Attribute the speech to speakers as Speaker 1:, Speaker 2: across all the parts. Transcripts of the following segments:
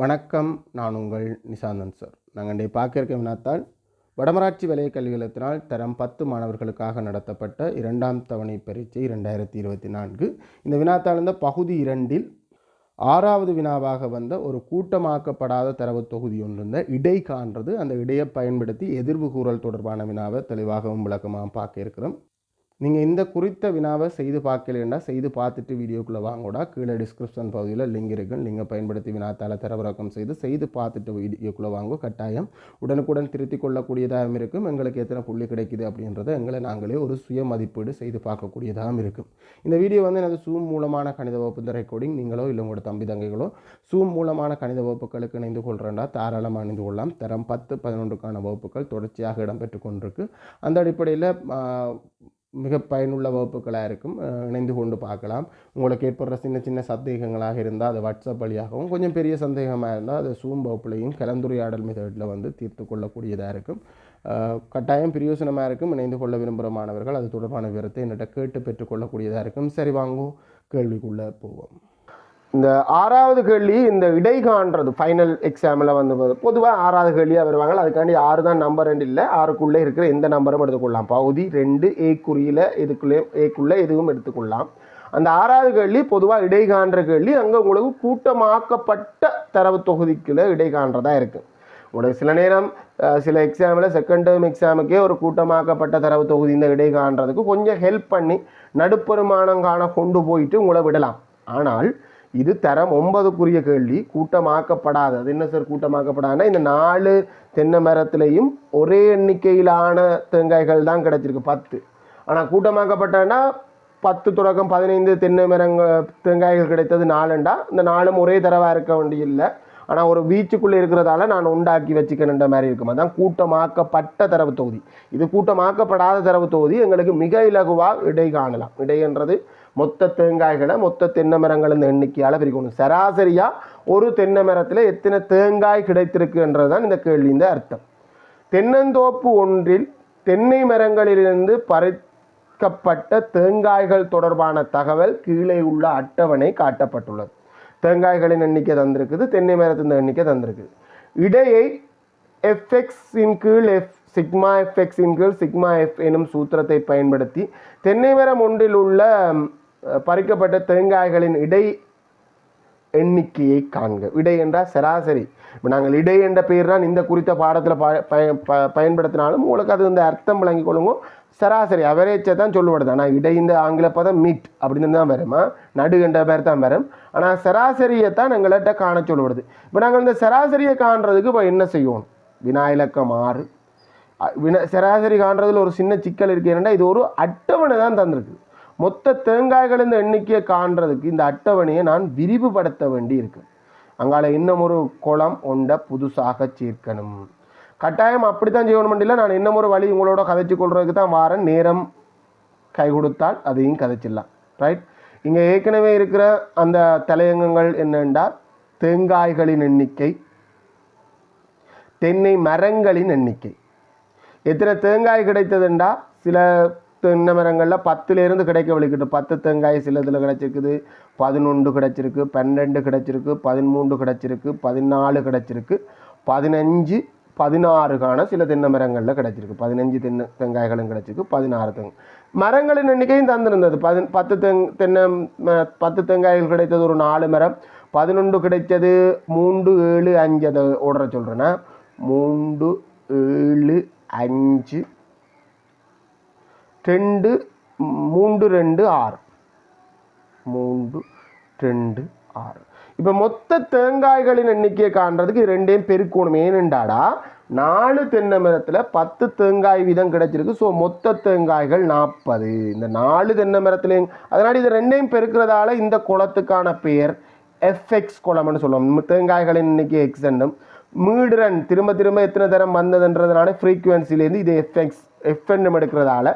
Speaker 1: வணக்கம் நான் உங்கள் நிசாந்தன் சார். நாங்கள் இன்றைய பார்க்க வினாத்தால் வடமராட்சி வலய கல்விகளத்தினால் தரம் பத்து மாணவர்களுக்காக நடத்தப்பட்ட இரண்டாம் தவணை பரீட்சை இரண்டாயிரத்தி இருபத்தி நான்கு. இந்த வினாத்தாள் இந்த பகுதி இரண்டில் ஆறாவது வினாவாக வந்த ஒரு கூட்டமாக்கப்படாத தரவு தொகுதி ஒன்று இருந்த இடை காண்றது. அந்த இடையை பயன்படுத்தி எதிர்வு கூறல் தொடர்பான வினாவை தெளிவாகவும் விளக்கமாக பார்க்க இருக்கிறோம். நீங்கள் இந்த குறித்த வினாவை செய்து பார்க்கலைன்னா செய்து பார்த்துட்டு வீடியோக்குள்ளே வாங்கூடா. கீழே டிஸ்கிரிப்ஷன் பகுதியில் லிங்க் இருக்கும் லிங்கை பயன்படுத்தி வினாத்தால் தரவிறக்கம் செய்து செய்து பார்த்துட்டு வீடியோக்குள்ளே வாங்க. கட்டாயம் உடனுக்குடன் திருத்திக் கொள்ளக்கூடியதாகவும் இருக்கும். எங்களுக்கு எத்தனை புள்ளி கிடைக்குது அப்படின்றத எங்களை நாங்களே ஒரு சுய மதிப்பீடு செய்து பார்க்கக்கூடியதாகவும் இருக்கும். இந்த வீடியோ வந்து எனது சூம் மூலமான கணித வகுப்பு இந்த ரெக்கார்டிங் நீங்களோ இல்லை உங்களோட தம்பி தங்கைகளோ சூம் மூலமான கணித வகுப்புகளுக்கு இணைந்து கொள்கிறேன்டா தாராளமாக இணைந்து கொள்ளலாம். தரம் பத்து பதினொன்றுக்கான வகுப்புகள் தொடர்ச்சியாக இடம்பெற்று கொண்டிருக்கு. அந்த அடிப்படையில் மிக பயனுள்ள வகுப்புகளாக இருக்கும். இணைந்து கொண்டு பார்க்கலாம். உங்களுக்கு ஏற்படுற சின்ன சின்ன சந்தேகங்களாக இருந்தால் அது வாட்ஸ்அப் வழியாகவும் கொஞ்சம் பெரிய சந்தேகமாக இருந்தால் அது சூம் வகுப்புலையும் கலந்துரையாடல் மெத்தடில் வந்து தீர்த்து கொள்ளக்கூடியதாக இருக்கும். கட்டாயம் பிரயோசனமாக இருக்கும். இணைந்து கொள்ள விரும்புகிற மாணவர்கள் அது தொடர்பான விவரத்தை என்னிட்ட கேட்டு பெற்றுக்கொள்ளக்கூடியதாக இருக்கும். சரி வாங்கும் கேள்விக்குள்ளே போவோம். இந்த ஆறாவது கேள்வி இந்த இடை காண்றது ஃபைனல் எக்ஸாமில் வந்து பொதுவாக ஆறாவது கேள்வியாக வருவாங்க அதுக்காண்டி ஆறு தான் நம்பர் ரெண்டு இல்லை ஆறுக்குள்ளே இருக்கிற எந்த நம்பரும் எடுத்துக்கொள்ளலாம். பகுதி ரெண்டு ஏ குறியில் இதுக்குள்ளே ஏக்குள்ளே எதுவும் எடுத்துக்கொள்ளலாம். அந்த ஆறாவது கேள்வி பொதுவாக இடை காண்ற கேள்வி அங்கே உங்களுக்கு கூட்டமாக்கப்பட்ட தரவு தொகுதிக்குள்ளே இடைகாண்டதாக இருக்குது உங்களுக்கு சில நேரம் சில எக்ஸாமில் செகண்ட் டேர்ம் எக்ஸாமுக்கே ஒரு கூட்டமாக்கப்பட்ட தரவு தொகுதி இந்த இடை காண்றதுக்கு கொஞ்சம் ஹெல்ப் பண்ணி நடுப்பெருமானம் காண கொண்டு போயிட்டு உங்களை விடலாம். ஆனால் இது தரம் ஒன்பதுக்குரிய கேள்வி. கூட்டமாக்கப்படாது அது என்ன சார் கூட்டமாக்கப்படாதுன்னா இந்த நாலு தென்னை மரத்துலேயும் ஒரே எண்ணிக்கையிலான தேங்காய்கள் தான் கிடச்சிருக்கு பத்து. ஆனால் கூட்டமாக்கப்பட்டனா பத்து தொடக்கம் பதினைந்து தென்னை மரங்க தேங்காய்கள் கிடைத்தது நாலுண்டா? இந்த நாலும் ஒரே தரவாக இருக்க வேண்டியில்லை. ஆனால் ஒரு வீச்சுக்குள்ளே இருக்கிறதால நான் உண்டாக்கி வச்சுக்கணுன்ற மாதிரி இருக்கும். அதான் கூட்டமாக்கப்பட்ட தரவு தொகுதி. இது கூட்டமாக்கப்படாத தரவு தொகுதி எங்களுக்கு மிக இலகுவாக இடை காணலாம். இடைன்றது மொத்த தேங்காய்களை மொத்த தென்னை மரங்களின் எண்ணிக்கையால் பிரிக்கணும். சராசரியாக ஒரு தென்னை மரத்தில் எத்தனை தேங்காய் கிடைத்திருக்குன்றது தான் இந்த கேள்வியின் அர்த்தம். தென்னந்தோப்பு ஒன்றில் தென்னை மரங்களிலிருந்து பறிக்கப்பட்ட தேங்காய்கள் தொடர்பான தகவல் கீழே உள்ள அட்டவணை காட்டப்பட்டுள்ளது. தேங்காய்களின் எண்ணிக்கை தந்திருக்குது தென்னை மரத்தின் எண்ணிக்கை தந்திருக்குது. இடையை எஃப்எக்ஸின் கீழ் எஃப் சிக்மா எஃப்எக்ஸின் கீழ் சிக்மா எஃப் எனும் சூத்திரத்தை பயன்படுத்தி தென்னை மரம் ஒன்றில் உள்ள பறிக்கப்பட்ட தேங்காய்களின் இடை எண்ணிக்கையை காண்க. இடை என்றால் சராசரி. இப்போ நாங்கள் இடை என்ற பெயர் தான் இந்த குறித்த பாடத்தில் ப பயன்படுத்தினாலும் உங்களுக்கு அது இந்த அர்த்தம் விளங்கி கொள்ளுங்க. சராசரி அவரேஜை தான் சொல்லுவது ஆனால் இடை இந்த ஆங்கில பதம் மீட் அப்படின்னு தான் வருமா. நடு என்ற பேர் தான் வரும். ஆனால் சராசரியை தான் எங்கள்கிட்ட காண சொல்லுவது இப்போ நாங்கள் இந்த சராசரியை காண்றதுக்கு இப்போ என்ன செய்யணும் வினா இலக்கம் ஆறு வினா சராசரி காண்றதுல ஒரு சின்ன சிக்கல் இருக்கு. என்னன்னா இது ஒரு அட்டவணை தான் தந்திருக்கு. மொத்த தேங்காய்கள் இந்த எண்ணிக்கையை காண்றதுக்கு இந்த அட்டவணையை நான் விரிவுபடுத்த வேண்டி இருக்கு அங்கால இன்னும் ஒரு குளம் ஒண்ட புதுசாக சேர்க்கணும். கட்டாயம் அப்படித்தான் செய்யணும் இல்லை நான் இன்னும் ஒரு வழி உங்களோட கதைச்சு கொள்றதுக்கு தான் வாரேன். நேரம் கை கொடுத்தால் அதையும் கதைச்சிடலாம். ரைட் இங்கே ஏற்கனவே இருக்கிற அந்த தலையங்கங்கள் என்னென்றால் தேங்காய்களின் எண்ணிக்கை தென்னை மரங்களின் எண்ணிக்கை. எத்தனை தேங்காய் கிடைத்ததுண்டா? சில தென்னை மரங்களில் பத்துலேருந்து கிடைக்க வலிக்கிட்டு பத்து தேங்காய் சில இதில் கிடச்சிருக்குது. பதினொன்று கிடச்சிருக்கு பன்னெண்டு கிடச்சிருக்கு பதிமூன்று கிடச்சிருக்கு பதினாலு கிடைச்சிருக்கு. பதினஞ்சு பதினாறுக்கான சில தென்னை மரங்களில் கிடச்சிருக்கு. பதினஞ்சு தென்னை தேங்காய்களும் கிடச்சிருக்கு பதினாறு தெங் மரங்களின் எண்ணிக்கையும் தந்திருந்தது. பதி பத்து தெங் தென்னை பத்து தேங்காய்கள் கிடைத்தது ஒரு நாலு மரம். பதினொன்று கிடைச்சது மூன்று ஏழு அஞ்சு அதை ஓடுற சொல்கிறேன்னா மூன்று ஏழு அஞ்சு ரெண்டு மூன்று ரெண்டு ஆறு. மூன்று ரெண்டு ஆறு. இப்போ மொத்த தேங்காய்களின் எண்ணிக்கையை காண்றதுக்கு இது ரெண்டையும் பெருக்கணும் ஏனென்றாடா நாலு தென்னை மரத்தில் பத்து தேங்காய் வீதம் கிடைச்சிருக்கு. ஸோ மொத்த தேங்காய்கள் நாற்பது இந்த நாலு தென்னை மரத்துலேயும் அதனால் இது ரெண்டையும் பெருக்கிறதால இந்த குளத்துக்கான பெயர் எஃப்எக்ஸ் குளம்னு சொல்லுவோம். தேங்காய்களின் எண்ணிக்கை எக்ஸ் என்னும் மீடுரன் திரும்ப திரும்ப எத்தனை தரம் வந்ததுன்றதுனால ஃப்ரீக்குவென்சிலேருந்து இது எஃப்எக்ஸ் எஃப்என்னும் எடுக்கிறதால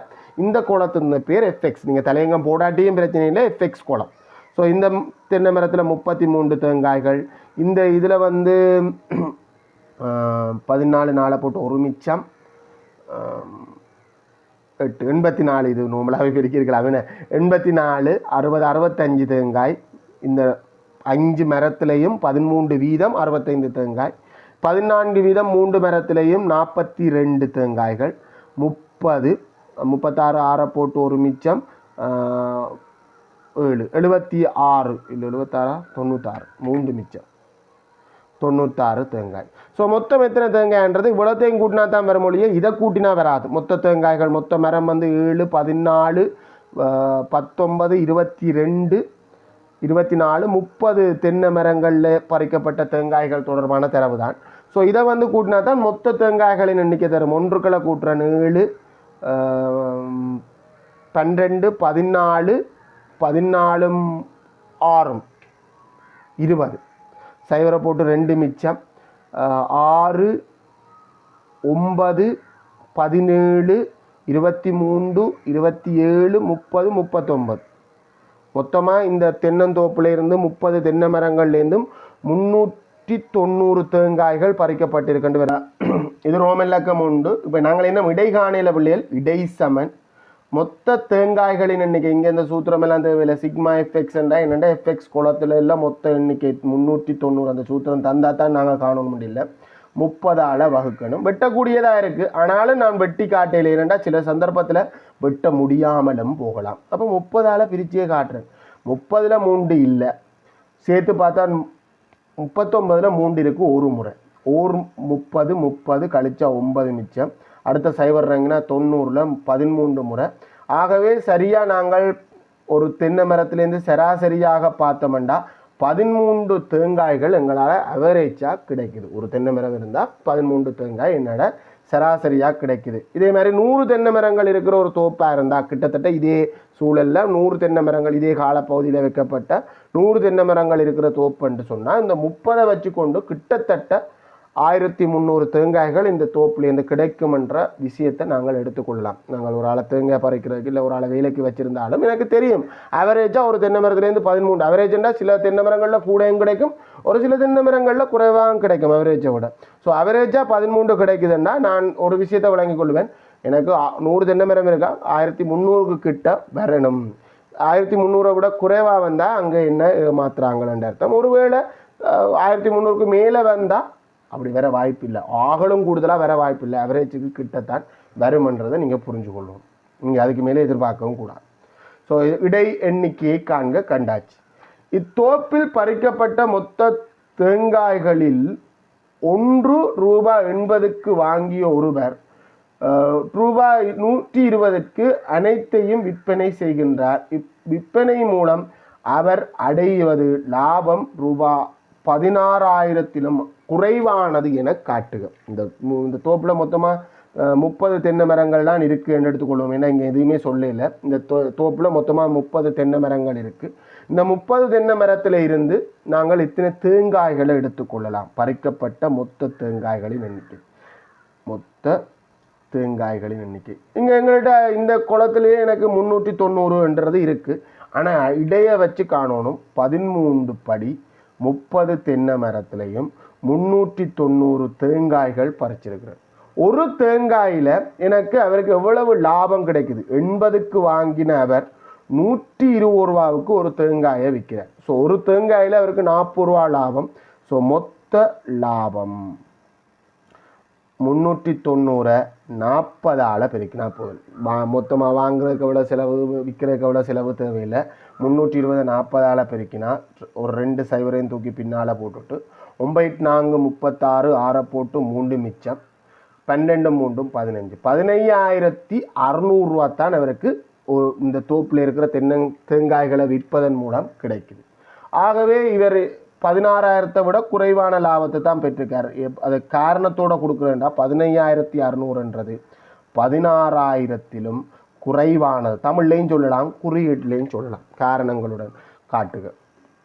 Speaker 1: இந்த கோலத்தின் பேர் எஃப்எக்ஸ் நீங்கள் தலையங்கம் போடாட்டியும் பிரச்சனை இல்லை எஃப்எக்ஸ் குளம் ஸோ இந்த தென்னை மரத்தில் முப்பத்தி மூன்று தேங்காய்கள். இந்த இதில் வந்து பதினாலு நாளை போட்டு ஒரு மிச்சம். எட்டு எண்பத்தி நாலு இது நோம்பலாகவே பெருக்கியிருக்கலாம் என்ன? எண்பத்தி நாலு அறுபது அறுபத்தஞ்சு தேங்காய். இந்த அஞ்சு மரத்துலேயும் பதிமூன்று வீதம் அறுபத்தைந்து தேங்காய். பதினான்கு வீதம் மூன்று மரத்துலேயும் நாற்பத்தி ரெண்டு தேங்காய்கள். முப்பது முப்பத்தாறு ஆறை போட்டு ஒரு மிச்சம் ஏழு. எழுபத்தி ஆறு இல்லை எழுபத்தாறா தொண்ணூத்தாறு. மூன்று மிச்சம். தொண்ணூத்தாறு தேங்காய். ஸோ மொத்தம் எத்தனை தேங்காய்ன்றது? இவ்வளோத்தையும் கூட்டினா தான் வர மொழியே. இதை கூட்டினா வராது. மொத்த தேங்காய்கள் மொத்த மரம் வந்து ஏழு பதினாலு பத்தொன்பது இருபத்தி ரெண்டு இருபத்தி நாலு முப்பது தென்னை மரங்களில் பறிக்கப்பட்ட தேங்காய்கள் தொடர்பான தரவு தான் ஸோ இதை வந்து கூட்டினா தான் மொத்த தேங்காய்களின் எண்ணிக்கை தரும். ஒன்றுக்களை கூட்டுறேன் ஏழு. பன்னிரெண்டு பதினாலு பதினாலும் ஆறும். இருபது. சைவரை போட்டு ரெண்டு மிச்சம். ஆறு ஒன்பது பதினேழு இருபத்தி மூன்று இருபத்தி ஏழு முப்பது முப்பத்தொம்பது மொத்தமாக இந்த தென்னந்தோப்புல இருந்து முப்பது தென்னை மரங்கள்லேருந்தும் முந்நூற்றி தொண்ணூறு தேங்காய்கள் பறிக்கப்பட்டிருக்கின்ற இது ரோமல்லக்கம் உண்டு இப்போ நாங்கள் என்ன இடைக்காணையில் பிள்ளைகள் இடை சமன் மொத்த தேங்காய்களின் எண்ணிக்கை இங்கே இந்த சூத்திரம் எல்லாம் தேவையில்லை சிக்மா எஃப்எக்ஸ் என்னென்னா எஃப்எக்ஸ் குளத்துல எல்லாம் மொத்த எண்ணிக்கை முந்நூற்றி தொண்ணூறு அந்த சூத்திரம் தந்தால் தான் நாங்கள் காணணும் முடியல முப்பதால் வகுக்கணும் வெட்டக்கூடியதாக இருக்குது ஆனாலும் நான் வெட்டி காட்டையில் இரண்டா சில சந்தர்ப்பத்தில் வெட்ட முடியாமலும் போகலாம் அப்போ முப்பதால் பிரிச்சே காட்டுறேன் முப்பதில் மூண்டு இல்லை சேர்த்து பார்த்தா முப்பத்தொம்பதில் மூண்டு இருக்குது ஒரு முறை ஊர் முப்பது முப்பது கழிச்சா ஒன்பது மிச்சம். அடுத்த சைபர் ரங்கினா தொண்ணூறில் பதிமூன்று முறை. ஆகவே சரியாக நாங்கள் ஒரு தென்னை மரத்துலேருந்து சராசரியாக பார்த்தோம்னா பதிமூன்று தேங்காய்கள் எங்களால் அவரேஜாக கிடைக்குது. ஒரு தென்னை மரம் இருந்தால் பதிமூன்று தேங்காய் என்னோட சராசரியாக கிடைக்குது. இதே மாதிரி நூறு தென்னை மரங்கள் இருக்கிற ஒரு தோப்பாக இருந்தால் கிட்டத்தட்ட இதே சூழலில் நூறு தென்னை மரங்கள் இதே காலப்பகுதியில் வைக்கப்பட்ட நூறு தென்னை மரங்கள் இருக்கிற தோப்புன்ட்டு சொன்னால் இந்த முப்பதை வச்சு கொண்டு கிட்டத்தட்ட ஆயிரத்தி முந்நூறு தேங்காய்கள் இந்த தோப்புலேருந்து கிடைக்கும் என்ற விஷயத்தை நாங்கள் எடுத்துக்கொள்ளலாம். நாங்கள் ஒரு ஆளை தேங்காய் பறிக்கிறதுக்கு இல்லை ஒரு ஆளை வேலைக்கு வச்சுருந்தாலும் எனக்கு தெரியும். அவரேஜாக ஒரு தென்னை மரத்துலேருந்து பதிமூணு அவரேஜ்னா சில தென்னை மரங்களில் கிடைக்கும் ஒரு சில தென்னை மரங்களில் குறைவாகவும் கிடைக்கும் அவரேஜை விட. ஸோ அவரேஜாக பதிமூன்று கிடைக்குதுன்னா நான் ஒரு விஷயத்தை வழங்கிக் கொள்வேன். எனக்கு நூறு தென்னை மரம் இருக்கா? ஆயிரத்தி முந்நூறுக்கு கிட்ட வரணும். ஆயிரத்தி முந்நூறை விட குறைவாக வந்தால் அங்கே என்ன ஏமாத்துறாங்கன்னு அர்த்தம். ஒருவேளை ஆயிரத்தி முந்நூறுக்கு மேலே வந்தால் அப்படி வர வாய்ப்பு இல்லை. ஆகலும் கூடுதலாக வர வாய்ப்பு இல்லை. அவரேஜுக்கு கிட்டத்தான் வருமன்றதை நீங்கள் புரிஞ்சு கொள்ளணும் நீங்கள் அதுக்கு மேலே எதிர்பார்க்கவும் கூடாது. ஸோ இடை எண்ணிக்கையை காண்க கண்டாச்சு. இத்தோப்பில் பறிக்கப்பட்ட மொத்த தேங்காய்களில் ஒன்று ரூபாய் எண்பதுக்கு வாங்கிய ஒருவர் ரூபாய் நூற்றி இருபதுக்கு அனைத்தையும் விற்பனை செய்கின்றார். இப் விற்பனை மூலம் அவர் அடைவது லாபம் ரூபாய் பதினாறாயிரத்திலும் குறைவானது என காட்டுக. இந்த இந்த தோப்பில் மொத்தமாக முப்பது தென்னை மரங்கள் தான் என்று எடுத்துக்கொள்வோம் ஏன்னா இங்கே எதுவுமே சொல்லல. இந்த தோ தோப்பில் மொத்தமாக முப்பது தென்னை மரங்கள் இருக்குது இந்த முப்பது தென்னை மரத்தில் இருந்து நாங்கள் இத்தனை தேங்காய்களை எடுத்துக்கொள்ளலாம். பறிக்கப்பட்ட மொத்த தேங்காய்களின் எண்ணிக்கை. மொத்த தேங்காய்களின் எண்ணிக்கை. இங்கே எங்கள்கிட்ட இந்த குளத்திலேயே எனக்கு முந்நூற்றி தொண்ணூறுன்றது இருக்குது ஆனால் இடையை வச்சு காணணும். பதிமூன்று படி முப்பது தென்னை மரத்துலையும் முந்நூற்றி தொண்ணூறு தேங்காய்கள் பறிச்சிருக்கிறேன் ஒரு தேங்காயில் எனக்கு அவருக்கு எவ்வளவு லாபம் கிடைக்குது? எண்பதுக்கு வாங்கின அவர் நூற்றி இருபது ரூபாவுக்கு ஒரு தேங்காயை விற்கிறார். ஸோ ஒரு தேங்காயில் அவருக்கு நாற்பது ரூபா லாபம். ஸோ மொத்த லாபம். முந்நூற்றி தொண்ணூறை நாற்பதால் பெருக்கினா போதும். வா மொத்தமாக வாங்குறதுக்கு எவ்வளோ செலவு விற்கிறதுக்கு எவ்வளோ செலவு தேவையில்லை. முந்நூற்றி இருபது நாற்பதால் பெருக்கினா ஒரு ரெண்டு சைவரையும் தூக்கி பின்னால் போட்டுட்டு ஒம்பது நான்கு முப்பத்தாறு ஆறை போட்டு மூன்று மிச்சம் பன்னெண்டு மூன்றும் பதினஞ்சு. பதினையாயிரத்தி அறநூறுரூவா தான் அவருக்கு இந்த தோப்பில் இருக்கிற தென்னங் தேங்காய்களை விற்பதன் மூலம் கிடைக்குது. ஆகவே இவர் பதினாறாயிரத்தை விட குறைவான லாபத்தை தான் பெற்றிருக்கார். எப்- அது காரணத்தோட கொடுக்குறேன்டா பதினையாயிரத்தி அறநூறுன்றது. பதினாறாயிரத்திலும் குறைவானது. தமிழ்லையும் சொல்லலாம் குறியீட்டிலையும் சொல்லலாம் காரணங்களுடன் காட்டுக.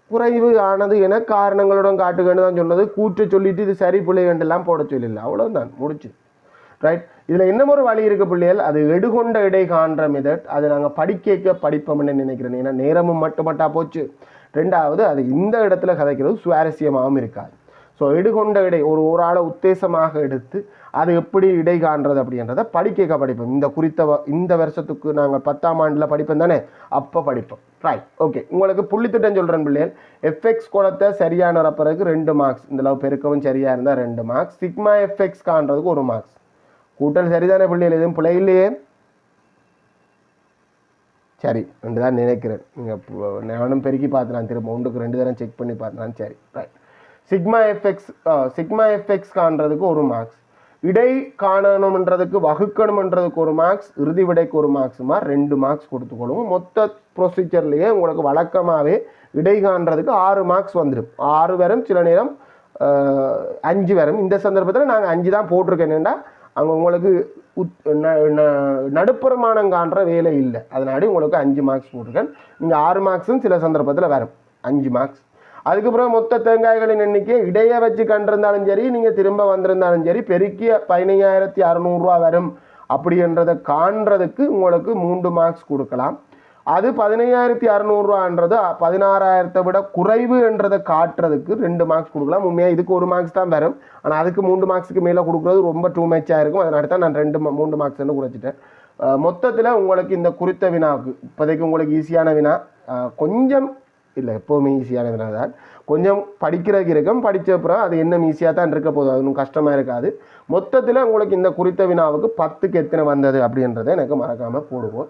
Speaker 1: குறைவு ஆனது என காரணங்களுடன் காட்டுகன்னு தான் சொன்னது. கூற்று சொல்லிட்டு இது சரி பிள்ளைகண்டெல்லாம் போட சொல்லிடல. அவ்வளோதான் முடிச்சு ரைட் இதில் இன்னும் ஒரு வழி இருக்குது பிள்ளைகள் அது எடுகொண்ட இடை காண்ற மெதட் அதை நாங்கள் படிக்க படிப்போம்னு நினைக்கிறேன். ஏன்னா நேரமும் மட்டுமட்டா போச்சு. ரெண்டாவது அது இந்த இடத்துல கதைக்கிறது சுவாரஸ்யமாகவும் இருக்காது. ஸோ எடுகொண்ட இடை ஒரு ஒரு ஆளை உத்தேசமாக எடுத்து அது எப்படி இடை காண்றது அப்படின்றத படிக்க படிப்போம். இந்த குறித்த வ- இந்த வருஷத்துக்கு நாங்கள் பத்தாம் ஆண்டில் படிப்போம் தானே? அப்போ படிப்போம். ரைட் ஓகே உங்களுக்கு புள்ளித்திட்டம் சொல்கிறேன் பிள்ளைகள். எஃப்எக்ஸ் குளத்தை சரியான நிரப்புறதுக்கு ரெண்டு மார்க்ஸ் இந்த லவ் பெருக்கவும் சரியாக இருந்தால் ரெண்டு மார்க்ஸ் சிக்மா எஃப்எக்ஸ் காண்றதுக்கு ஒரு மார்க்ஸ் கூட்டல் சரிதானே பிள்ளைகள்? எதுவும் பிள்ளை இல்லையே. சரி ரெண்டு தான் நினைக்கிறேன். நீங்கள் நானும் பெருக்கி பார்த்துலாம் திரும்ப ஒன்றுக்கு ரெண்டு தரம் செக் பண்ணி பார்த்துலாம் சரி right sigma FX sigma FX காண்றதுக்கு ஒரு மார்க்ஸ் இடை காணணும்ன்றதுக்கு வகுக்கணும்ன்றதுக்கு ஒரு மார்க்ஸ் இறுதி விடைக்கு ஒரு மார்க்ஸுமா ரெண்டு மார்க்ஸ் கொடுத்துக்கொள்ளும் மொத்த ப்ரொசீஜர்லேயே உங்களுக்கு வழக்கமாகவே இடை காண்றதுக்கு ஆறு மார்க்ஸ் வந்துடும் ஆறு வரும் சில நேரம் அஞ்சு வரும் இந்த சந்தர்ப்பத்தில் நாங்கள் அஞ்சு தான் போட்டிருக்கேன். என்னென்னா அங்கே உங்களுக்கு உத் நடுப்புறமானங்கான்ற காண்ற வேலை இல்லை. அதனாடி உங்களுக்கு அஞ்சு மார்க்ஸ் போட்டிருக்கேன். நீங்கள் ஆறு மார்க்ஸும் சில சந்தர்ப்பத்தில் வரும். அஞ்சு மார்க்ஸ் அதுக்கப்புறம் மொத்த தேங்காய்களின் எண்ணிக்கை இடையே வச்சு கண்டிருந்தாலும் சரி நீங்கள் திரும்ப வந்திருந்தாலும் சரி பெருக்கிய பதினையாயிரத்தி அறநூறுரூவா வரும். அப்படின்றத காண்றதுக்கு உங்களுக்கு மூன்று மார்க்ஸ் கொடுக்கலாம். அது பதினையாயிரத்தி அறநூறுவான்றது பதினாறாயிரத்தை விட குறைவு என்றதை காட்டுறதுக்கு ரெண்டு மார்க்ஸ் கொடுக்கலாம். உண்மையாக இதுக்கு ஒரு மார்க்ஸ் தான் வரும் ஆனால் அதுக்கு மூன்று மார்க்ஸுக்கு மேலே கொடுக்குறது ரொம்ப டூ மேட்சாக இருக்கும். அதனால தான் நான் ரெண்டு மூணு மூன்று மார்க்ஸ்னு குறைச்சிட்டேன். மொத்தத்தில் உங்களுக்கு இந்த குறித்த வினாவுக்கு இப்போதைக்கு உங்களுக்கு ஈஸியான வினா கொஞ்சம் இல்லை எப்போவுமே ஈஸியான வினா தான். கொஞ்சம் படிக்கிறதுக்கு இருக்கும். படித்த அப்புறம் அது என்ன ஈஸியாக தான் இருக்க போதும் அது ஒன்றும் கஷ்டமாக இருக்காது. மொத்தத்தில் உங்களுக்கு இந்த குறித்த வினாவுக்கு பத்துக்கு எத்தனை வந்தது அப்படின்றத எனக்கு மறக்காமல் போடுவோம்.